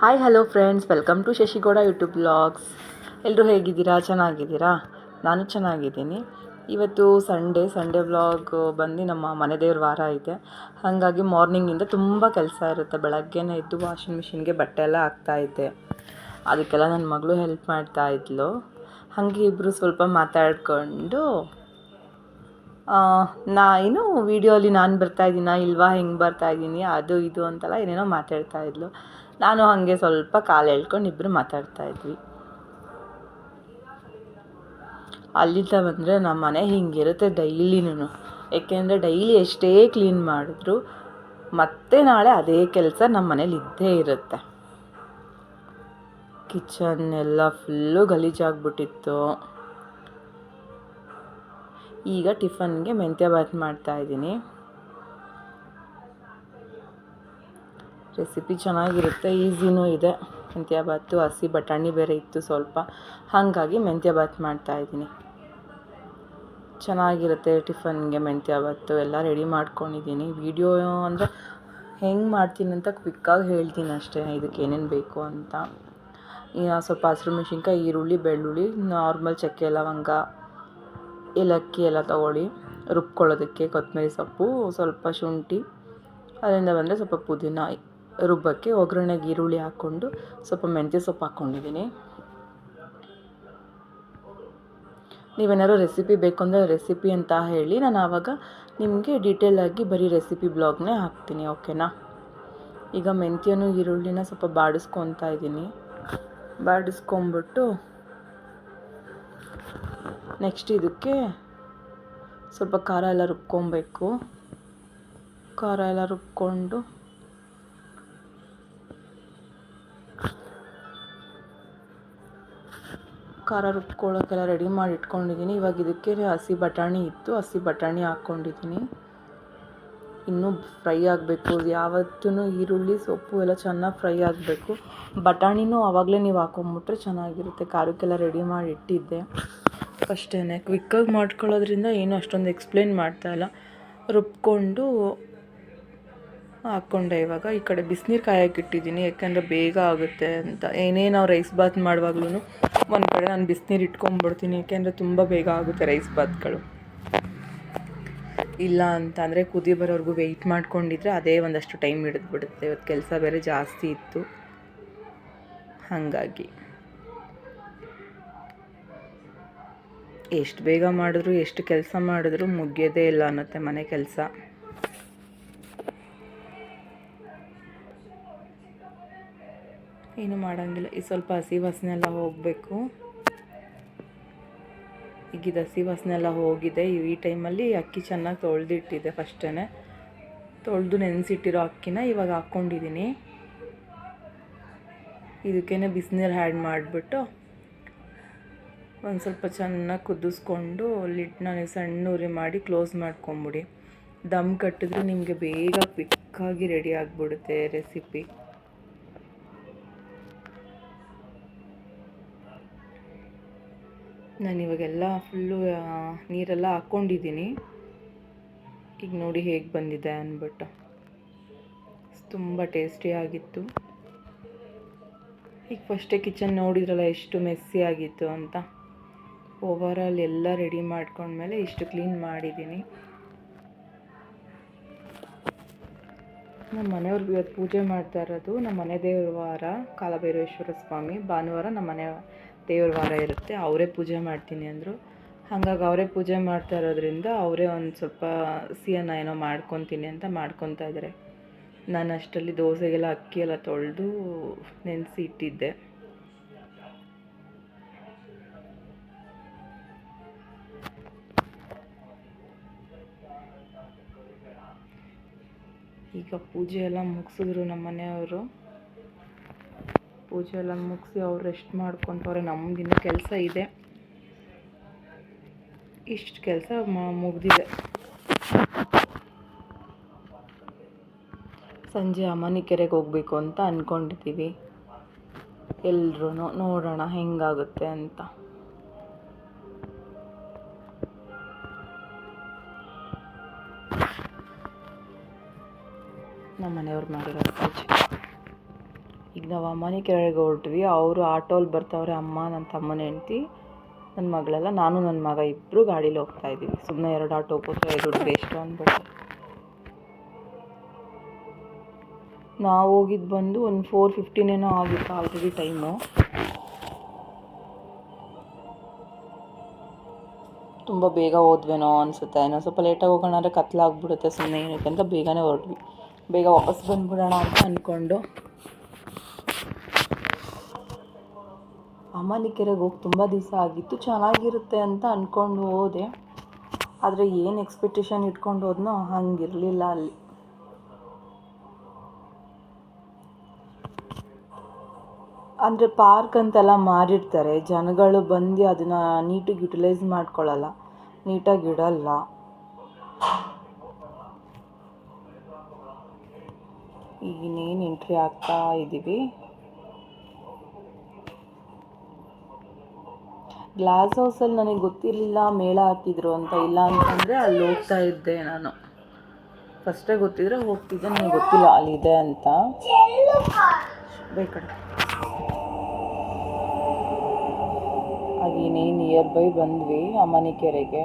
Hi hello friends welcome to Shashi Gowda YouTube blogs ಎಲ್ಲರೂ ಹೇಗಿದ್ದೀರಾ? ಚೆನ್ನಾಗಿದ್ದೀರಾ? ನಾನು ಚೆನ್ನಾಗಿದ್ದೀನಿ. ಇವತ್ತು ಸಂಡೇ ಸಂಡೇ ಬ್ಲಾಗ್ ಬಂದು ನಮ್ಮ ಮನೆ ದೇವ್ರ ವಾರ ಇದೆ ಹಾಗಾಗಿ ಮಾರ್ನಿಂಗಿಂದ ತುಂಬ ಕೆಲಸ ಇರುತ್ತೆ. ಬೆಳಗ್ಗೆನೇ ಎದ್ದು ವಾಷಿಂಗ್ ಮಿಷಿನ್ಗೆ ಬಟ್ಟೆ ಎಲ್ಲ ಹಾಕ್ತಾಯಿದ್ದೆ ಅದಕ್ಕೆಲ್ಲ ನನ್ನ ಮಗಳು ಹೆಲ್ಪ್ ಮಾಡ್ತಾ ಇದ್ಲು. ಹಾಗೆ ಇಬ್ಬರು ಸ್ವಲ್ಪ ಮಾತಾಡಿಕೊಂಡು ನಾ ಏನು ವೀಡಿಯೋಲಿ ನಾನು ಬರ್ತಾ ಇದ್ದೀನಾ, ಇಲ್ವಾ, ಹೆಂಗೆ ಬರ್ತಾಯಿದ್ದೀನಿ ಅದು, ಇದು ಅಂತೆಲ್ಲ ಏನೇನೋ ಮಾತಾಡ್ತಾ ಇದ್ಲು. ನಾನು ಹಾಗೆ ಸ್ವಲ್ಪ ಕಾಲು ಎಳ್ಕೊಂಡು ಇಬ್ಬರು ಮಾತಾಡ್ತಾ ಇದ್ವಿ. ಅಲ್ಲಿಂದ ಬಂದರೆ ನಮ್ಮ ಮನೆ ಹಿಂಗಿರುತ್ತೆ ಡೈಲಿನೂ ಏಕೆಂದರೆ ಡೈಲಿ ಎಷ್ಟೇ ಕ್ಲೀನ್ ಮಾಡಿದ್ರು ಮತ್ತೆ ನಾಳೆ ಅದೇ ಕೆಲಸ ನಮ್ಮ ಮನೇಲಿ ಇದ್ದೇ ಇರುತ್ತೆ. ಕಿಚನ್ ಎಲ್ಲ ಫುಲ್ಲು ಗಲೀಜಾಗ್ಬಿಟ್ಟಿತ್ತು. ಈಗ ಟಿಫನ್ಗೆ ಮೆಂತ್ಯ ಬಾತ್ ಮಾಡ್ತಾ ರೆಸಿಪಿ ಚೆನ್ನಾಗಿರುತ್ತೆ, ಈಸಿನೂ ಇದೆ. ಮೆಂತ್ಯ ಬಾತು ಹಸಿ ಬಟಾಣಿ ಬೇರೆ ಇತ್ತು ಸ್ವಲ್ಪ. ಹಾಗಾಗಿ ಮೆಂತ್ಯ ಮಾಡ್ತಾ ಇದ್ದೀನಿ. ಚೆನ್ನಾಗಿರುತ್ತೆ ಟಿಫನ್ಗೆ ಮೆಂತ್ಯ ಬಾತು ಎಲ್ಲ ರೆಡಿ ಮಾಡ್ಕೊಂಡಿದ್ದೀನಿ. ವೀಡಿಯೋ ಅಂದರೆ ಹೆಂಗೆ ಮಾಡ್ತೀನಿ ಅಂತ ಕ್ವಿಕ್ಕಾಗಿ ಹೇಳ್ತೀನಿ ಅಷ್ಟೇ, ಇದಕ್ಕೆ ಏನೇನು ಬೇಕು ಅಂತ. ಸ್ವಲ್ಪ ಹಸಿರು ಮೆಣಸಿನ್ಕಾಯಿ, ಈರುಳ್ಳಿ, ಬೆಳ್ಳುಳ್ಳಿ, ನಾರ್ಮಲ್ ಚಕ್ಕೆ, ಲವಂಗ, ಏಲಕ್ಕಿ ಎಲ್ಲ ತಗೊಳ್ಳಿ. ರುಬ್ಕೊಳ್ಳೋದಕ್ಕೆ ಕೊತ್ತಂಬರಿ ಸೊಪ್ಪು, ಸ್ವಲ್ಪ ಶುಂಠಿ, ಅದರಿಂದ ಬಂದರೆ ಸ್ವಲ್ಪ ಪುದೀನ ರುಬ್ಬಕ್ಕೆ ಒಗ್ಗರಣೆಗೆ ಈರುಳ್ಳಿ ಹಾಕ್ಕೊಂಡು ಸ್ವಲ್ಪ ಮೆಂತ್ಯ ಸೊಪ್ಪು ಹಾಕ್ಕೊಂಡಿದ್ದೀನಿ. ನೀವೇನಾದ್ರು ರೆಸಿಪಿ ಬೇಕು ಅಂದರೆ ರೆಸಿಪಿ ಅಂತ ಹೇಳಿ ನಾನು ಆವಾಗ ನಿಮಗೆ ಡೀಟೇಲಾಗಿ ಬರೀ ರೆಸಿಪಿ ಬ್ಲಾಗ್ನೇ ಹಾಕ್ತೀನಿ, ಓಕೆನಾ? ಈಗ ಮೆಂತ್ಯನೂ ಈರುಳ್ಳಿನ ಸ್ವಲ್ಪ ಬಾಡಿಸ್ಕೊತಾ ಇದ್ದೀನಿ. ಬಾಡಿಸ್ಕೊಂಬಿಟ್ಟು ನೆಕ್ಸ್ಟ್ ಇದಕ್ಕೆ ಸ್ವಲ್ಪ ಖಾರ ಎಲ್ಲ ರುಬ್ಕೊಬೇಕು. ಖಾರ ಎಲ್ಲ ರುಬ್ಕೊಂಡು ಖಾರ ರುಬ್ಕೊಳ್ಳೋಕ್ಕೆಲ್ಲ ರೆಡಿ ಮಾಡಿ ಇಟ್ಕೊಂಡಿದ್ದೀನಿ. ಇವಾಗ ಇದಕ್ಕೆ ಹಸಿ ಬಟಾಣಿ ಇತ್ತು. ಹಸಿ ಬಟಾಣಿ ಹಾಕ್ಕೊಂಡಿದ್ದೀನಿ. ಇನ್ನೂ ಫ್ರೈ ಆಗಬೇಕು. ಯಾವತ್ತೂ ಈರುಳ್ಳಿ, ಸೊಪ್ಪು ಎಲ್ಲ ಚೆನ್ನಾಗಿ ಫ್ರೈ ಆಗಬೇಕು. ಬಟಾಣಿನೂ ಆವಾಗಲೇ ನೀವು ಹಾಕೊಂಬಿಟ್ರೆ ಚೆನ್ನಾಗಿರುತ್ತೆ. ಖಾರಕ್ಕೆಲ್ಲ ರೆಡಿ ಮಾಡಿ ಇಟ್ಟಿದ್ದೆ. ಅಷ್ಟೇ ಕ್ವಿಕ್ಕಾಗಿ ಮಾಡ್ಕೊಳ್ಳೋದ್ರಿಂದ ಏನು ಅಷ್ಟೊಂದು ಎಕ್ಸ್ಪ್ಲೇನ್ ಮಾಡ್ತಾಯಿಲ್ಲ ರುಬ್ಕೊಂಡು ಹಾಕ್ಕೊಂಡೆ ಇವಾಗ. ಈ ಕಡೆ ಬಿಸಿನೀರು ಕಾಯಕ್ಕೆ ಇಟ್ಟಿದ್ದೀನಿ, ಯಾಕಂದರೆ ಬೇಗ ಆಗುತ್ತೆ ಅಂತ. ಏನೇ ನಾವು ರೈಸ್ ಬಾತ್ ಮಾಡುವಾಗ್ಲೂ ಒಂದು ಕಡೆ ನಾನು ಬಿಸಿನೀರು ಇಟ್ಕೊಂಡ್ಬಿಡ್ತೀನಿ ಯಾಕೆಂದರೆ ತುಂಬ ಬೇಗ ಆಗುತ್ತೆ ರೈಸ್ ಬಾತ್ಗಳು ಇಲ್ಲ ಅಂತ ಅಂದರೆ ಕುದಿ ಬರೋವರೆಗೂ ವೆಯ್ಟ್ ಮಾಡ್ಕೊಂಡಿದ್ರೆ ಅದೇ ಒಂದಷ್ಟು ಟೈಮ್ ಹಿಡಿದ್ಬಿಡುತ್ತೆ. ಇವತ್ತು ಕೆಲಸ ಬೇರೆ ಜಾಸ್ತಿ ಇತ್ತು. ಹಾಗಾಗಿ. ಎಷ್ಟು ಬೇಗ ಮಾಡಿದ್ರು, ಎಷ್ಟು ಕೆಲಸ ಮಾಡಿದ್ರು ಮುಗಿಯೋದೇ ಇಲ್ಲ ಅನ್ನತ್ತೆ ಮನೆ ಕೆಲಸ. ಏನು ಮಾಡೋಂಗಿಲ್ಲ. ಈ ಸ್ವಲ್ಪ ಹಸಿ ವಾಸನೆ ಎಲ್ಲ ಹೋಗಬೇಕು. ಈಗ ಹಸಿ ವಾಸನೆ ಎಲ್ಲ ಹೋಗಿದೆ. ಈ ಟೈಮಲ್ಲಿ ಅಕ್ಕಿ ಚೆನ್ನಾಗಿ ತೊಳೆದಿಟ್ಟಿದೆ ಫಸ್ಟೇ ತೊಳೆದು ನೆನೆಸಿಟ್ಟಿರೋ ಅಕ್ಕಿನ ಇವಾಗ ಹಾಕ್ಕೊಂಡಿದ್ದೀನಿ ಇದಕ್ಕೇನೆ ಬಿಸಿನೀರು ಆ್ಯಡ್ ಮಾಡಿಬಿಟ್ಟು ಒಂದು ಸ್ವಲ್ಪ ಚೆನ್ನಾಗಿ ಕುದಿಸ್ಕೊಂಡು ಲಿಟ್ನ ನೀವು ಸಣ್ಣ ಉರಿ ಮಾಡಿ ಕ್ಲೋಸ್ ಮಾಡ್ಕೊಂಬಿಡಿ. ದಮ್ ಕಟ್ಟಿದ್ರೆ ನಿಮಗೆ ಬೇಗ ಕ್ವಿಕ್ಕಾಗಿ ರೆಡಿ ಆಗಿಬಿಡುತ್ತೆ ರೆಸಿಪಿ. ನಾನು ಇವಾಗೆಲ್ಲ ಫುಲ್ಲು ನೀರೆಲ್ಲ ಹಾಕ್ಕೊಂಡಿದ್ದೀನಿ. ಈಗ ನೋಡಿ ಹೇಗೆ ಬಂದಿದೆ ಅಂದ್ಬಿಟ್ಟು ತುಂಬ ಟೇಸ್ಟಿಯಾಗಿತ್ತು ಈಗ ಫಸ್ಟೇ ಕಿಚನ್ ನೋಡಿದ್ರಲ್ಲ ಎಷ್ಟು ಮೆಸ್ಸಿ ಆಗಿತ್ತು ಅಂತ. ಓವರಾಲ್ ಎಲ್ಲ ರೆಡಿ ಮಾಡ್ಕೊಂಡ್ಮೇಲೆ ಇಷ್ಟು ಕ್ಲೀನ್ ಮಾಡಿದ್ದೀನಿ. ನಮ್ಮ ಮನೆಯವ್ರಿಗೆ ಇವತ್ತು ಪೂಜೆ ಮಾಡ್ತಾ ಇರೋದು ನಮ್ಮ ಮನೆ ದೇವರ ವಾರ ಕಾಲಭೈರವೇಶ್ವರ ಸ್ವಾಮಿ. ಭಾನುವಾರ ನಮ್ಮ ಮನೆ ದೇವ್ರ ವಾರ ಇರುತ್ತೆ, ಅವರೇ ಪೂಜೆ ಮಾಡ್ತೀನಿ ಅಂದರು. ಹಾಗಾಗಿ ಅವರೇ ಪೂಜೆ ಮಾಡ್ತಾ ಇರೋದ್ರಿಂದ ಅವರೇ ಒಂದು ಸ್ವಲ್ಪ ಸಿಹಿನ ಏನೋ ಮಾಡ್ಕೊತೀನಿ ಅಂತ ಮಾಡ್ಕೊತಾ ಇದ್ದಾರೆ ನಾನು ಅಷ್ಟರಲ್ಲಿ ದೋಸೆಗೆಲ್ಲ ಅಕ್ಕಿ ಎಲ್ಲ ತೊಳೆದು ನೆನೆಸಿ ಇಟ್ಟಿದ್ದೆ. ಈಗ ಪೂಜೆ ಎಲ್ಲ ಮುಗಿಸಿದ್ರು ನಮ್ಮ ಮನೆಯವರು ಪೂಜೆ ಎಲ್ಲ ಮುಗಿಸಿ ಅವ್ರು ರೆಸ್ಟ್ ಮಾಡ್ಕೊತವ್ರೆ ನಮ್ದಿನ್ನೂ ಕೆಲಸ ಇದೆ. ಇಷ್ಟು ಕೆಲಸ ಮುಗಿದಿದೆ. ಸಂಜೆ ಅಮ್ಮನಿ ಕೆರೆಗೆ ಹೋಗಬೇಕು ಅಂತ ಅಂದ್ಕೊಂಡಿದ್ದೀವಿ ಎಲ್ರೂ ನೋಡೋಣ ಹೆಂಗಾಗುತ್ತೆ ಅಂತ. ನಮ್ಮ ಮನೆಯವ್ರು ಮಾಡಿರೋ ಪೂಜೆ. ಈಗ ನಾವು ಅಮ್ಮನಿ ಕೆರೆಗೆ ಹೊರಟ್ವಿ, ಅವರು ಆಟೋಲಿ ಬರ್ತಾವ್ರೆ, ಅಮ್ಮ ನನ್ನ ತಮ್ಮನ ಹೆಂಡ್ತಿ ನನ್ನ ಮಗಳೆಲ್ಲ, ನಾನು ನನ್ನ ಮಗ ಇಬ್ಬರು ಗಾಡೀಲಿ ಹೋಗ್ತಾ ಇದ್ದೀವಿ. ಸುಮ್ಮನೆ ಎರಡು ಆಟೋ ಕೂತ್ರೆ ದುಡ್ಡು ವೇಸ್ಟ್ ಅಂದ್ಬಿಟ್ಟು ನಾವು ಹೋಗಿದ್ದು ಬಂದು ಒಂದು ಫೋರ್ ಫಿಫ್ಟೀನೇನೋ ಆಗಿತ್ತು ಆಲ್ರೆಡಿ ಟೈಮು ತುಂಬ ಬೇಗ ಹೋದ್ವೇನೋ ಅನಿಸುತ್ತೆ. ಏನೋ ಸ್ವಲ್ಪ ಲೇಟಾಗಿ ಹೋಗೋಣ ಅಂದರೆ ಕತ್ಲಾಗ್ಬಿಡುತ್ತೆ ಸುಮ್ಮನೆ ಏನಕ್ಕೆ ಅಂತ ಬೇಗನೆ ಹೊರಟ್ವಿ. ಬೇಗ ವಾಪಸ್ ಬಂದ್ಬಿಡೋಣ ಅಂತ ಅಂದ್ಕೊಂಡು ಅಮ್ಮನಿಕೆರೆಗೆ ಹೋಗಿ ತುಂಬ ದಿವಸ ಆಗಿತ್ತು. ಚೆನ್ನಾಗಿರುತ್ತೆ ಅಂತ ಅಂದ್ಕೊಂಡು ಹೋದೆ. ಆದರೆ ಏನು ಎಕ್ಸ್ಪೆಕ್ಟೇಷನ್ ಇಟ್ಕೊಂಡು ಹೋದ್ನೋ ಹಂಗಿರಲಿಲ್ಲ ಅಲ್ಲಿ. ಅಂದರೆ ಪಾರ್ಕ್ ಅಂತೆಲ್ಲ ಮಾಡಿರ್ತಾರೆ. ಜನಗಳು ಬಂದು ಅದನ್ನು ನೀಟಾಗಿ ಯುಟಿಲೈಸ್ ಮಾಡ್ಕೊಳ್ಳಲ್ಲ ನೀಟಾಗಿ ಇಡಲ್ಲ. ಈಗ ಇನ್ನೇನು ಎಂಟ್ರಿ ಆಗ್ತಾ ಇದ್ದೀವಿ ಗ್ಲಾಸ್ ಹೌಸಲ್ಲಿ ನನಗೆ ಗೊತ್ತಿರಲಿಲ್ಲ ಮೇಳ ಹಾಕಿದ್ರು ಅಂತ ಇಲ್ಲ ಅಂತಂದರೆ ಅಲ್ಲಿ ಹೋಗ್ತಾ ಇದ್ದೆ ನಾನು. ಫಸ್ಟೇ ಗೊತ್ತಿದ್ರೆ ಹೋಗ್ತಿದ್ದೆ ನನಗೆ ಗೊತ್ತಿಲ್ಲ ಅಲ್ಲಿದೆ ಅಂತ. ಬೇಕಡೆ. ಹಾಗೇನೇ ನಿಯರ್ ಬೈ ಬಂದ್ವಿ ಅಮ್ಮನಿ ಕೆರೆಗೆ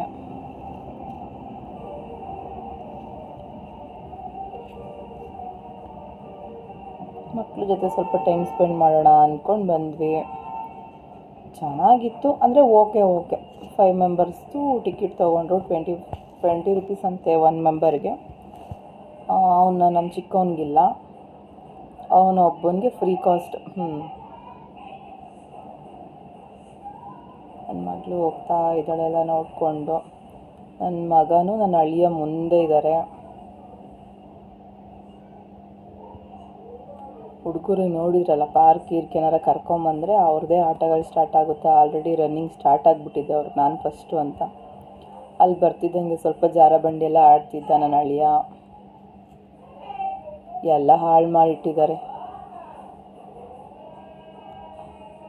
ಮಕ್ಕಳ ಜೊತೆ ಸ್ವಲ್ಪ ಟೈಮ್ ಸ್ಪೆಂಡ್ ಮಾಡೋಣ ಅಂದ್ಕೊಂಡು ಬಂದ್ವಿ. ಚೆನ್ನಾಗಿತ್ತು. ಅಂದರೆ ಓಕೆ ಓಕೆ. ಫೈವ್ ಮೆಂಬರ್ಸ್ದು ಟಿಕೆಟ್ ತೊಗೊಂಡ್ರು ಟ್ವೆಂಟಿ ಟ್ವೆಂಟಿ ರುಪೀಸ್ ಅಂತೆ ಒನ್ ಮೆಂಬರ್ಗೆ ಅವನ್ನ ನಮ್ಮ ಚಿಕ್ಕವನಿಗಿಲ್ಲ. ಅವನ ಒಬ್ಬನಿಗೆ ಫ್ರೀ ಕಾಸ್ಟ್ ಹ್ಞೂ ನನ್ನ ಮಗಳು ಹೋಗ್ತಾ ಇದ್ದಾಳೆಲ್ಲ ನೋಡಿಕೊಂಡು. ನನ್ನ ಮಗನೂ ನನ್ನ ಅಳಿಯ ಮುಂದೆ ಇದ್ದಾರೆ ಹುಡುಗರು ನೋಡಿದ್ರಲ್ಲ, ಪಾರ್ಕ್ ಗೀರ್ಕ್ ಏನಾರ ಕರ್ಕೊಂಬಂದರೆ ಅವ್ರದ್ದೇ ಆಟಗಳು ಸ್ಟಾರ್ಟ್ ಆಗುತ್ತೆ. ಆಲ್ರೆಡಿ ರನ್ನಿಂಗ್ ಸ್ಟಾರ್ಟ್ ಆಗಿಬಿಟ್ಟಿದ್ದೆ ಅವ್ರಿಗೆ ನಾನು ಫಸ್ಟು ಅಂತ. ಅಲ್ಲಿ ಬರ್ತಿದ್ದಂಗೆ ಸ್ವಲ್ಪ ಜಾರ ಬಂಡಿ ಎಲ್ಲ ಆಡ್ತಿದ್ದ ನನ್ನ ಅಳಿಯ. ಎಲ್ಲ ಹಾಳು ಮಾಡಿಟ್ಟಿದ್ದಾರೆ.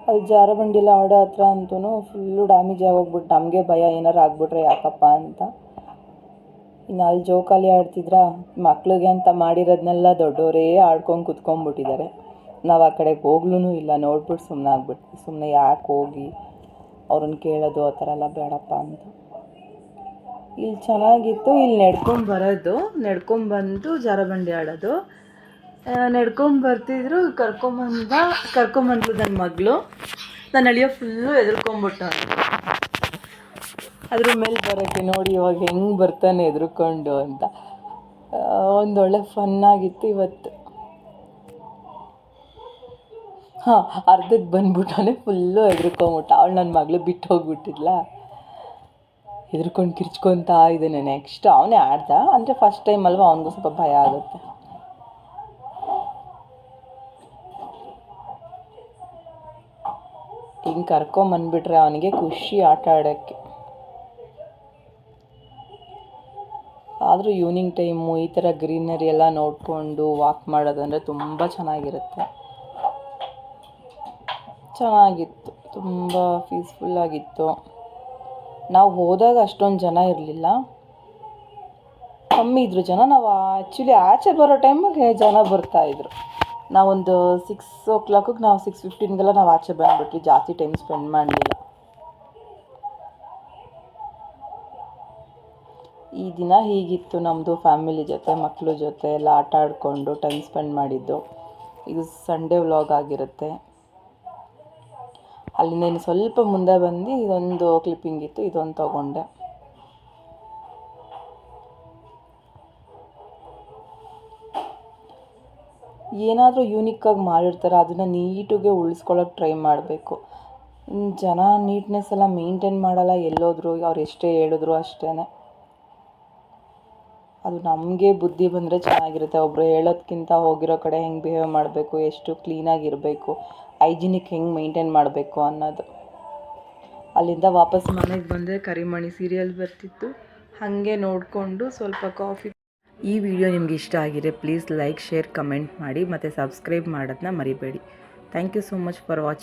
ಅಲ್ಲಿ ಜಾರ ಬಂಡಿ ಎಲ್ಲ ಆಡೋ ಹತ್ರ ಅಂತೂ ಫುಲ್ಲು ಡ್ಯಾಮೇಜ್ ಆಗೋಗ್ಬಿಟ್ಟು ನಮಗೆ ಭಯ ಏನಾರು ಆಗ್ಬಿಟ್ರೆ ಯಾಕಪ್ಪ ಅಂತ. ಇನ್ನು ಅಲ್ಲಿ ಜೋಕಾಲಿ ಆಡ್ತಿದ್ರ? ಮಕ್ಳಿಗೆ ಅಂತ ಮಾಡಿರೋದನ್ನೆಲ್ಲ ದೊಡ್ಡವರೇ ಆಡ್ಕೊಂಡು ಕುತ್ಕೊಂಡ್ಬಿಟ್ಟಿದ್ದಾರೆ. ನಾವು ಆ ಕಡೆಗೆ ಹೋಗ್ಲೂ ಇಲ್ಲ ನೋಡ್ಬಿಟ್ಟು ಸುಮ್ಮನೆ ಆಗ್ಬಿಟ್ವಿ. ಸುಮ್ಮನೆ ಯಾಕೆ ಹೋಗಿ ಅವ್ರನ್ನ ಕೇಳೋದು, ಆ ಥರ ಎಲ್ಲ ಬೇಡಪ್ಪ ಅಂತ. ಇಲ್ಲಿ ಚೆನ್ನಾಗಿತ್ತು. ಇಲ್ಲಿ ನಡ್ಕೊಂಡು ಬರೋದು. ನಡ್ಕೊಂಬಂದು ಜಾರಬಂಡಿ ಆಡೋದು. ನಡ್ಕೊಂಡು ಬರ್ತಿದ್ರು. ಕರ್ಕೊಂಬಂದ, ಕರ್ಕೊಂಬಂದ್ಲು ನನ್ನ ಮಗಳು. ನನ್ನ ಅಳಿಯೋ ಫುಲ್ಲು ಎದುರ್ಕೊಂಬಿಟ್ಟ ಅದ್ರ ಮೇಲೆ ಬರೋಕ್ಕೆ ನೋಡಿ, ಇವಾಗ ಹೆಂಗೆ ಬರ್ತಾನೆ ಎದುರ್ಕೊಂಡು ಅಂತ. ಒಂದೊಳ್ಳೆ ಫನ್ನಾಗಿತ್ತು ಇವತ್ತು. ಹಾಂ, ಅರ್ಧಕ್ಕೆ ಬಂದ್ಬಿಟ್ಟವನೇ ಫುಲ್ಲು ಎದುರ್ಕೊಂಬಿಟ್ಟ. ಅವಳು ನನ್ನ ಮಗಳು ಬಿಟ್ಟು ಹೋಗ್ಬಿಟ್ಟಿದ್ಲ. ಎದುರ್ಕೊಂಡು ಕಿರ್ಚ್ಕೊತಾ ಇದ್ದಾನೆ ನೆಕ್ಸ್ಟ್ ಅವನೇ ಆಡ್ದ. ಅಂದರೆ ಫಸ್ಟ್ ಟೈಮ್ ಅಲ್ವಾ, ಅವನಿಗೂ ಸ್ವಲ್ಪ ಭಯ ಆಗುತ್ತೆ. ಹಿಂಗೆ ಕರ್ಕೊಂಬಂದ್ಬಿಟ್ರೆ ಅವನಿಗೆ ಖುಷಿ ಆಟ ಆಡೋಕ್ಕೆ. ಆದರೂ ಈವ್ನಿಂಗ್ ಟೈಮು ಈ ಥರ ಗ್ರೀನರಿ ಎಲ್ಲ ನೋಡಿಕೊಂಡು ವಾಕ್ ಮಾಡೋದಂದರೆ ತುಂಬ ಚೆನ್ನಾಗಿರುತ್ತೆ. ಚೆನ್ನಾಗಿತ್ತು, ತುಂಬ ಪೀಸ್ಫುಲ್ಲಾಗಿತ್ತು ನಾವು ಹೋದಾಗ ಅಷ್ಟೊಂದು ಜನ ಇರಲಿಲ್ಲ. ಕಮ್ಮಿ ಇದ್ದರು ಜನ, ನಾವು ಆ್ಯಕ್ಚುಲಿ ಆಚೆ ಬರೋ ಟೈಮಿಗೆ ಜನ ಬರ್ತಾಯಿದ್ರು ನಾವೊಂದು ಸಿಕ್ಸ್ ಓ ಕ್ಲಾಕಿಗೆ ನಾವು ಸಿಕ್ಸ್ ಫಿಫ್ಟೀನ್ಗೆಲ್ಲ ನಾವು ಆಚೆ ಬಂದ್ಬಿಟ್ವಿ, ಜಾಸ್ತಿ ಟೈಮ್ ಸ್ಪೆಂಡ್ ಮಾಡಲಿಲ್ಲ. ಈ ದಿನ ಹೀಗಿತ್ತು ನಮ್ಮದು ಫ್ಯಾಮಿಲಿ ಜೊತೆ ಮಕ್ಕಳ ಜೊತೆ ಎಲ್ಲ ಆಟ ಆಡಿಕೊಂಡು ಟೈಮ್ ಸ್ಪೆಂಡ್ ಮಾಡಿದ್ದು. ಇದು ಸಂಡೇ ವ್ಲಾಗ್ ಆಗಿರುತ್ತೆ. ಅಲ್ಲಿಂದ ನೀನು ಸ್ವಲ್ಪ ಮುಂದೆ ಬಂದು ಇದೊಂದು ಕ್ಲಿಪ್ಪಿಂಗ್ ಇತ್ತು, ಇದೊಂದು ತಗೊಂಡೆ. ಏನಾದರೂ ಯೂನಿಕ್ಕಾಗಿ ಮಾಡಿರ್ತಾರೆ, ಅದನ್ನು ನೀಟಾಗೆ ಉಳಿಸ್ಕೊಳ್ಳೋಕೆ ಟ್ರೈ ಮಾಡಬೇಕು. ಜನ ನೀಟ್ನೆಸ್ ಎಲ್ಲ ಮೇಂಟೈನ್ ಮಾಡಲ್ಲ, ಎಲ್ಲೋದ್ರು ಅವ್ರು ಎಷ್ಟೇ ಹೇಳಿದ್ರು ಅಷ್ಟೇ ಅದು ನಮಗೆ ಬುದ್ಧಿ ಬಂದರೆ ಚೆನ್ನಾಗಿರುತ್ತೆ. ಒಬ್ಬರು ಹೇಳೋದಕ್ಕಿಂತ ಹೋಗಿರೋ ಕಡೆ ಹೆಂಗೆ ಬಿಹೇವ್ ಮಾಡಬೇಕು, ಎಷ್ಟು ಕ್ಲೀನಾಗಿರಬೇಕು ಹೈಜಿನಿಕ್ ಹೆಂಗೆ ಮೈಂಟೈನ್ ಮಾಡಬೇಕು ಅನ್ನೋದು. ಅಲ್ಲಿಂದ ವಾಪಸ್ ಮನೆಗೆ ಬಂದರೆ ಕರಿಮಣಿ ಸೀರಿಯಲ್ ಬರ್ತಿತ್ತು. ಹಾಗೆ ನೋಡಿಕೊಂಡು ಸ್ವಲ್ಪ ಕಾಫಿ ಈ ವಿಡಿಯೋ ನಿಮ್ಗೆ ಇಷ್ಟ ಆಗಿದೆ ಪ್ಲೀಸ್ ಲೈಕ್ ಶೇರ್ ಕಮೆಂಟ್ ಮಾಡಿ, ಮತ್ತು ಸಬ್ಸ್ಕ್ರೈಬ್ ಮಾಡೋದನ್ನ ಮರಿಬೇಡಿ. Thank you so much for watching